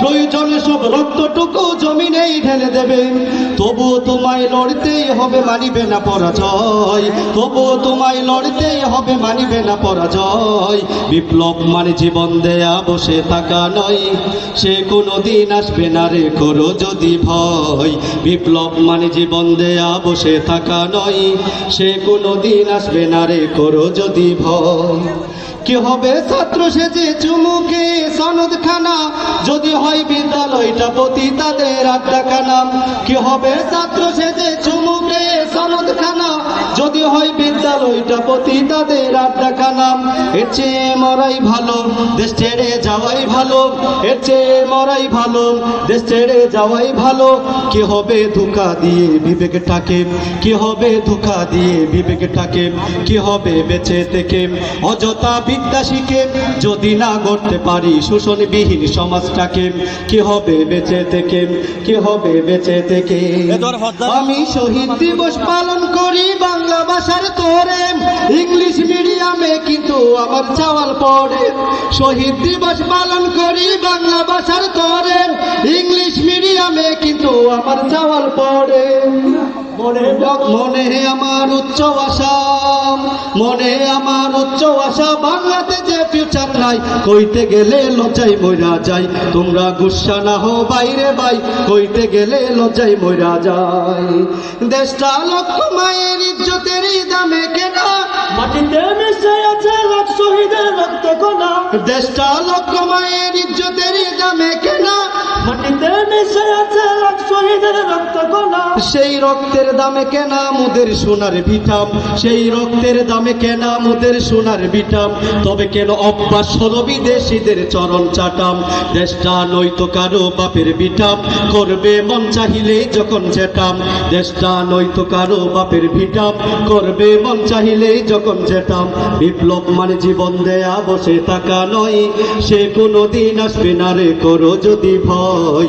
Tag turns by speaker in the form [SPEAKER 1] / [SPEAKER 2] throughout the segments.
[SPEAKER 1] প্রয়োজনে সব রক্তটুকু জমিনেই ঢেলে দেবে। তবুও তোমায় লড়তেই হবে, মানিবে না পরাজয়। তবুও তোমায় লড়তেই হবে, মানিবে না পরাজয়। বিপ্লব মানে জীবন দেয়া, বসে থাকা নয়। সে কোনো দিন আসবে না রে, করো যদি ভয়। বিপ্লব মানে জীবন দেয়া, বসে থাকা নয়। সে কোনো দিন আসবে না রে, করো যদি ভয়। কি হবে ছাত্র সেজে চুমুকে সনদ খানা যদি হয় বিদ্যালয়টা প্রতি তাদের আড্ডাখানা। কি হবে ছাত্র সেজে চুমুকে সনদ খানা হয় বিদ্যালয়টা প্রতি তাদের আড্ডাখানা এর চেয়ে মরাই ভালো দেশ ছেড়ে যাওয়াই ভালো। এর চেয়ে মরাই ভালো দেশ ছেড়ে যাওয়াই ভালো। কি হবে ধোকা দিয়ে বিবেকটাকে কি হবে ধোকা দিয়ে বিবেকটাকে কি হবে বেঁচে থেকে? অযথা বিদ্যা শিখে যদি না গড়তে পারি শোষণবিহীন সমাজটাকে কি হবে বেঁচে থেকে? কি হবে বেঁচে থেকে? আমি শহীদ দিবস পালন করি বাংলা ভাষার তোরে ইংলিশ মিডিয়ামে কিন্তু আমার চাওয়াল পড়ে শহীদ দিবস পালন করি বাংলা ভাষার তোরে ইংলিশ মিডিয়ামে কিন্তু আমার চাওয়াল পড়ে মনে মনে আমার উচ্চ আশা, মনে আমার উচ্চ আশা, বাংলাতে যে ফিউচার নাই, কইতে গেলে লজ্জাই মইরা যাই। তোমরা গুসা না হো বাইরে বাই কইতে গেলে লজ্জাই মইরা যাই। দেশটা লক্ষ মায়ের ইজ্জতের দামে কেনা,
[SPEAKER 2] মাটিতে মিশে আছে লাখ শহীদের রক্ত কণা।
[SPEAKER 1] দেশটা লক্ষ মায়ের ইজ্জতের দামে কেনা,
[SPEAKER 2] মাটিতে
[SPEAKER 1] সেই রক্তের দামে কেনা মুদের সোনার ভিটাম সেই রক্তের দামে কেনা মুদের সোনার ভিটাম তবে কেন অভ্যাস হলো বিদেশিদের চরণ চাটাম? দেশটা নয়তো কারও বাপের বিটাম করবে মন চাহিলে যখন যেতাম দেশটা নয়তো কারও বাপের ভিটাম করবে মন চাহিলে যখন যেতাম বিপ্লব মানে জীবন দেয়া, বসে থাকা নয়। সে কোনো দিন আসবে না রে, করো যদি ভয়।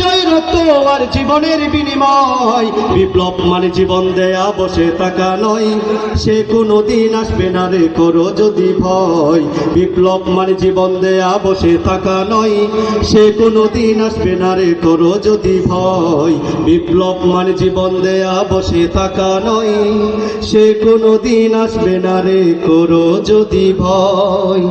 [SPEAKER 1] বিজয় রক্ত আর জীবনের বিনিময়। বিপ্লব মানে জীবন দেয়া, বসে থাকা নয়। সে কোনো দিন আসবে না রে, করো যদি ভয়। বিপ্লব মানে জীবন দেয়া, বসে থাকা নয়। সে কোনো দিন আসবে না রে, করো যদি ভয়। বিপ্লব মানে জীবন দেয়া, বসে থাকা নয়। সে কোনো দিন আসবে না রে, করো যদি ভয়।